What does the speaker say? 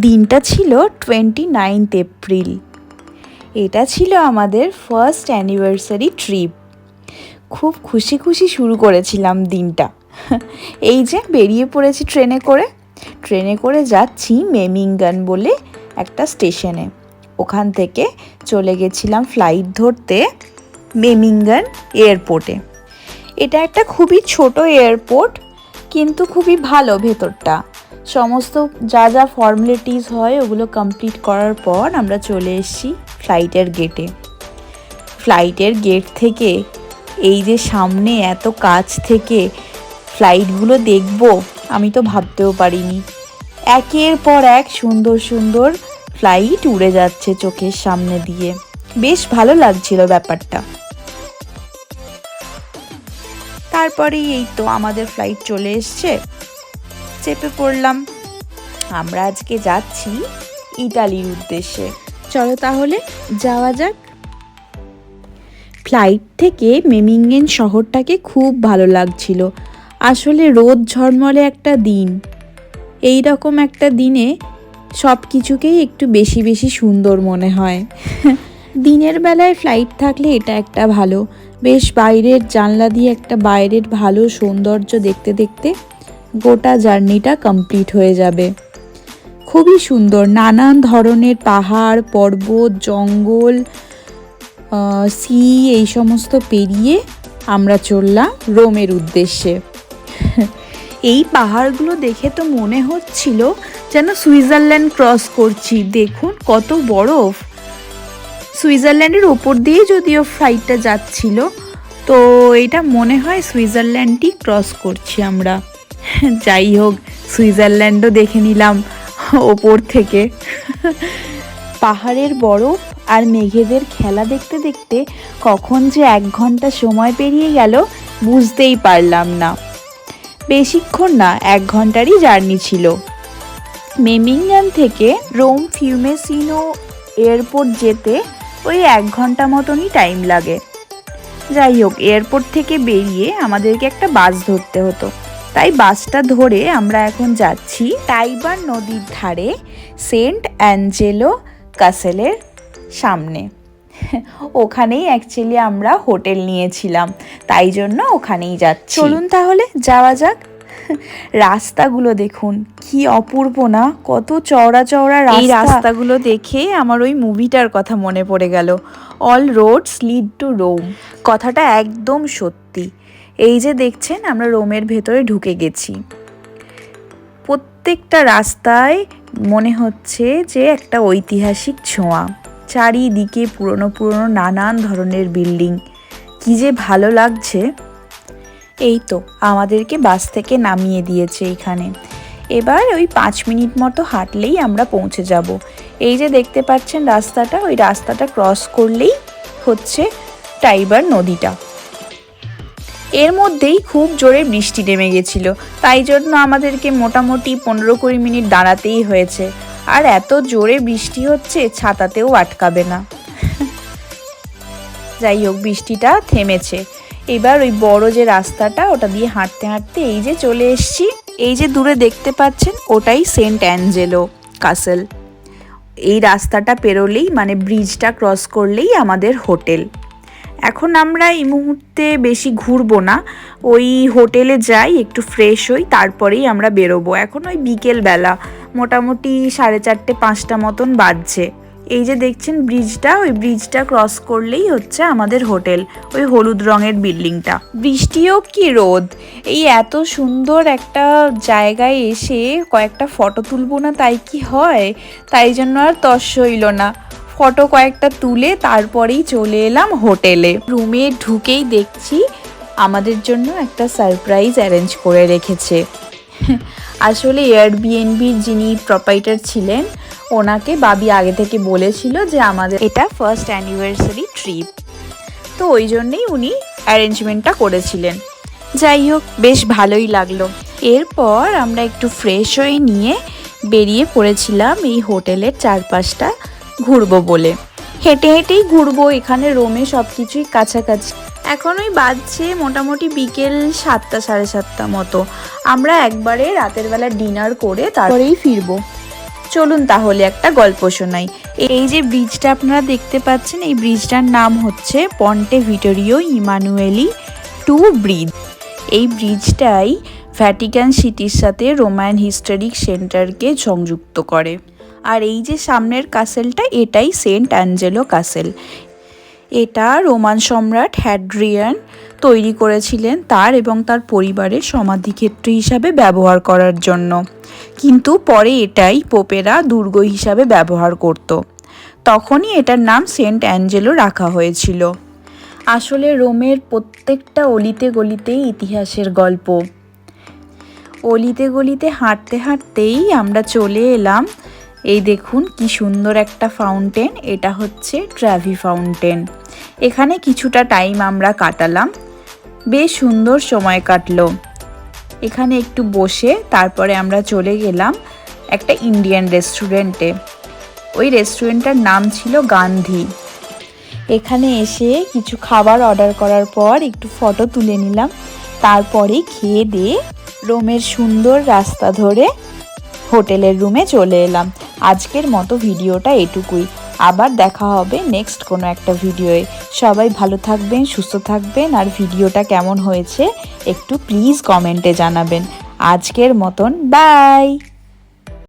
দিনটা ছিল twenty ninth April এটা ছিল আমাদের ফার্স্ট অ্যানিভার্সারি ট্রিপ খুব খুশি খুশি শুরু করেছিলাম দিনটা। এই যে বেরিয়ে পড়েছি ট্রেনে করে। ট্রেনে করে যাচ্ছি মেমিঙ্গান বলে একটা স্টেশনে। ওখান থেকে চলে গেছিলাম ফ্লাইট ধরতে মেমিঙ্গান এয়ারপোর্টে এটা একটা খুবই ছোট এয়ারপোর্ট কিন্তু খুবই ভালো ভেতরটা। সমস্ত যা যা ফর্মালিটিস হয়, ওগুলো কমপ্লিট করার পর আমরা চলে এসেছি ফ্লাইটের গেটে ফ্লাইটের গেট থেকে এই যে সামনে এত কাছ থেকে ফ্লাইটগুলো দেখব, আমি তো ভাবতেও পারিনি। একের পর এক সুন্দর সুন্দর ফ্লাইট উড়ে যাচ্ছে চোখের সামনে দিয়ে। বেশ ভালো লাগছিল ব্যাপারটা। তারপরেই এই তো আমাদের ফ্লাইট চলে এসছে। চেপে পড়লাম। আমরা আজকে যাচ্ছি ইটালির উদ্দেশ্যে। চলো তাহলে, যাওয়া যাক। ফ্লাইট থেকে মেমিঙ্গেন শহরটাকে খুব ভালো লাগছিল। আসলে রোদ ঝলমলে একটা দিন। এই রকম একটা দিনে সব কিছুকেই একটু বেশি বেশি সুন্দর মনে হয়। দিনের বেলায় ফ্লাইট থাকলে এটা একটা ভালো। বেশ বাইরের জানলা দিয়ে একটা বাইরের ভালো সৌন্দর্য দেখতে দেখতে গোটা জার্নিটা কমপ্লিট হয়ে যাবে। খুবই সুন্দর, নানান ধরনের পাহাড়, পর্বত, জঙ্গল সি, এই সমস্ত পেরিয়ে আমরা চললাম রোমের উদ্দেশ্যে। এই পাহাড়গুলো দেখে তো মনে হচ্ছিল যেন সুইজারল্যান্ড ক্রস করছি। দেখুন কত বরফ। সুইজারল্যান্ডের ওপর দিয়ে যদিও ফ্লাইটটা যাচ্ছিল, তো এটা মনে হয় সুইজারল্যান্ডই ক্রস করছি আমরা। যাই হোক, সুইজারল্যান্ডও দেখে নিলাম ওপর থেকে। পাহাড়ের বরফ আর মেঘেদের খেলা দেখতে দেখতে কখন যে এক ঘণ্টা সময় পেরিয়ে গেল বুঝতেই পারলাম না। বেশিক্ষণ না, এক ঘন্টারই জার্নি ছিল। মেমিংগান থেকে রোম ফিউমেসিনো এয়ারপোর্ট যেতে ওই এক ঘণ্টা মতনই টাইম লাগে। যাই হোক, এয়ারপোর্ট থেকে বেরিয়ে আমাদেরকে একটা বাস ধরতে হতো। তাই বাসটা ধরে আমরা এখন যাচ্ছি টাইবার নদীর ধারে সেন্ট অ্যাঞ্জেলো কাসেলের সামনে। ওখানেই অ্যাকচুয়ালি আমরা হোটেল নিয়েছিলাম তাই জন্য ওখানেই যাচ্ছি। চলুন তাহলে যাওয়া যাক। রাস্তাগুলো দেখুন কি অপূর্ব না কত চওড়া চওড়া এই রাস্তাগুলো দেখে আমার ওই মুভিটার কথা মনে পড়ে গেল all roads lead to Rome কথাটা একদম সত্যি। এই যে দেখছেন, আমরা রোমের ভেতরে ঢুকে গেছি। প্রত্যেকটা রাস্তায় মনে হচ্ছে যে একটা ঐতিহাসিক ছোঁয়া। চারিদিকে পুরনো পুরনো নানান ধরনের বিল্ডিং। কী যে ভালো লাগছে। এই তো, আমাদেরকে বাস থেকে নামিয়ে দিয়েছে এখানে। এবার ওই পাঁচ মিনিট মতো হাঁটলেই আমরা পৌঁছে যাব। এই যে দেখতে পাচ্ছেন রাস্তাটা, ওই রাস্তাটা ক্রস করলেই হচ্ছে টাইবার নদীটা। এর মধ্যেই খুব জোরে বৃষ্টি নেমে গেছিল। তাই জন্য আমাদেরকে মোটামুটি পনেরো কুড়ি মিনিট দাঁড়াতেই হয়েছে। আর এত জোরে বৃষ্টি হচ্ছে, ছাতাতেও আটকাবে না। যাই হোক, বৃষ্টিটা থেমেছে। এবার ওই বড় যে রাস্তাটা, ওটা দিয়ে হাঁটতে হাঁটতে এই যে চলে এসছি, এই যে দূরে দেখতে পাচ্ছেন, ওটাই সেন্ট অ্যাঞ্জেলো কাসেল। এই রাস্তাটা পেরোলেই মানে ব্রিজটা ক্রস করলেই আমাদের হোটেল। এখন আমরা এই মুহূর্তে বেশি ঘুরবো না। ওই হোটেলে যাই, একটু ফ্রেশ হই, তারপরেই আমরা বেরোবো। এখন ওই বিকেলবেলা, মোটামুটি সাড়ে চারটে, পাঁচটা মতন বাজছে। এই যে দেখছেন ব্রিজটা ওই ব্রিজটা ক্রস করলেই হচ্ছে আমাদের হোটেল ওই হলুদ রঙের বিল্ডিংটা বৃষ্টিও কি রোদ? এই এত সুন্দর একটা জায়গায় এসে কয়েকটা ফটো তুলবো না, তাই কি হয়? তাই জন্য আর তস হইল না। ফটো কয়েকটা তুলে তারপরেই চলে এলাম হোটেলে। রুমে ঢুকেই দেখছি আমাদের জন্য একটা সারপ্রাইজ অ্যারেঞ্জ করে রেখেছে। আসলে এয়ারবিএনবির যিনি প্রপাইটার ছিলেন, ওনাকে বাবি আগে থেকে বলেছিল যে আমাদের এটা ফার্স্ট অ্যানিভার্সারি ট্রিপ তো ওই জন্যেই উনি অ্যারেঞ্জমেন্টটা করেছিলেন। যাই হোক, বেশ ভালোই লাগল। এরপর আমরা একটু ফ্রেশ হয়ে নিয়ে বেরিয়ে পড়েছিলাম এই হোটেলের চারপাশটা। ঘুরবো বলে। হেঁটে হেঁটেই ঘুরবো এখানে, রোমে সব কিছুই কাছাকাছি। এখন ওই বাজছে মোটামুটি বিকেল সাতটা, সাড়ে সাতটা মতো। আমরা একবারে রাতের বেলা ডিনার করে তারপরেই ফিরবো। চলুন তাহলে একটা গল্প শোনাই। এই যে ব্রিজটা আপনারা দেখতে পাচ্ছেন, এই ব্রিজটার নাম হচ্ছে পন্টে ভিটোরিও ইমানুয়েলি টু ব্রিজ। এই ব্রিজটাই ভ্যাটিকান সিটির সাথে রোমান হিস্টোরিক সেন্টারকে সংযুক্ত করে। আর এই যে সামনের কাসেলটা, এটাই সেন্ট অ্যাঞ্জেলো কাসেল। এটা রোমান সম্রাট হ্যাড্রিয়ান তৈরি করেছিলেন তার এবং তার পরিবারের সমাধিক্ষেত্র হিসাবে ব্যবহার করার জন্য। কিন্তু পরে এটাই পোপেরা দুর্গ হিসাবে ব্যবহার করত। তখনই এটার নাম সেন্ট অ্যাঞ্জেলো রাখা হয়েছিল। আসলে রোমের প্রত্যেকটা অলিতে গলিতেই ইতিহাসের গল্প। অলিতে গলিতে হাঁটতে হাঁটতেই আমরা চলে এলাম এই দেখুন কি সুন্দর একটা ফাউন্টেন এটা হচ্ছে ট্র্যাভি ফাউন্টেন এখানে কিছুটা টাইম আমরা কাটালাম, বেশ সুন্দর সময় কাটলো। এখানে একটু বসে তারপরে আমরা চলে গেলাম একটা ইন্ডিয়ান রেস্টুরেন্টে ওই রেস্টুরেন্টটার নাম ছিল গান্ধী এখানে এসে কিছু খাবার অর্ডার করার পর একটু ফটো তুলে নিলাম, তারপরে খেয়ে দিয়ে রোমের সুন্দর রাস্তা ধরে হোটেলের রুমে চলে এলাম। আজকের মতো ভিডিওটা এটুকুই। আবার দেখা হবে নেক্সট কোনো একটা ভিডিওয়ে। সবাই ভালো থাকবেন, সুস্থ থাকবেন, আর ভিডিওটা কেমন হয়েছে একটু প্লিজ কমেন্টে জানাবেন। আজকের মতন বাই